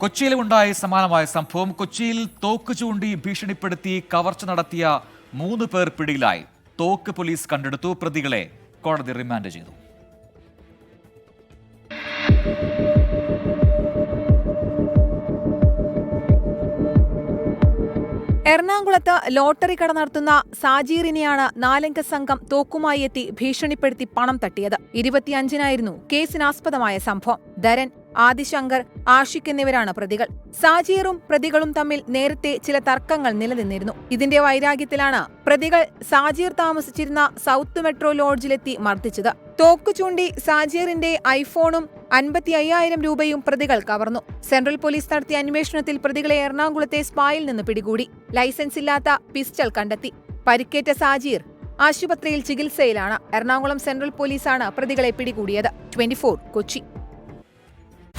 കൊച്ചിയിലുണ്ടായ സമാനമായ സംഭവം കൊച്ചിയിൽ തോക്ക് ചൂണ്ടി ഭീഷണിപ്പെടുത്തി കവർച്ച നടത്തിയ മൂന്ന് പേർ പിടിയിലായി. തോക്ക് പോലീസ് കണ്ടെടുത്തു. പ്രതികളെ കോടതി റിമാൻഡ് ചെയ്തു. എറണാകുളത്ത് ലോട്ടറി കട നടത്തുന്ന സാജീറിനെയാണ് നാലംഗ സംഘം തോക്കുമായി എത്തി ഭീഷണിപ്പെടുത്തി പണം തട്ടിയത്. ഇരുപത്തിയഞ്ചിനായിരുന്നു കേസിനാസ്പദമായ സംഭവം. ധരൻ ആദിശങ്കർ ആഷിഖ് എന്നിവരാണ് പ്രതികൾ. സാജീറും പ്രതികളും തമ്മിൽ നേരത്തെ ചില തർക്കങ്ങൾ നിലനിന്നിരുന്നു. ഇതിന്റെ വൈരാഗ്യത്തിലാണ് പ്രതികൾ സാജീർ താമസിച്ചിരുന്ന സൗത്ത് മെട്രോ ലോഡ്ജിലെത്തി മർദ്ദിച്ചത്. തോക്കു ചൂണ്ടി സാജീറിന്റെ ഐഫോണും അൻപത്തി അയ്യായിരം രൂപയും പ്രതികൾ കവർന്നു. സെൻട്രൽ പോലീസ് നടത്തിയ അന്വേഷണത്തിൽ പ്രതികളെ എറണാകുളത്തെ സ്പായിൽ നിന്ന് പിടികൂടി. ലൈസൻസ് ഇല്ലാത്ത പിസ്റ്റൾ കണ്ടെത്തി. പരിക്കേറ്റ സാജീർ ആശുപത്രിയിൽ ചികിത്സയിലാണ്. എറണാകുളം സെൻട്രൽ പോലീസാണ് പ്രതികളെ പിടികൂടിയത്. ട്വന്റി കൊച്ചി.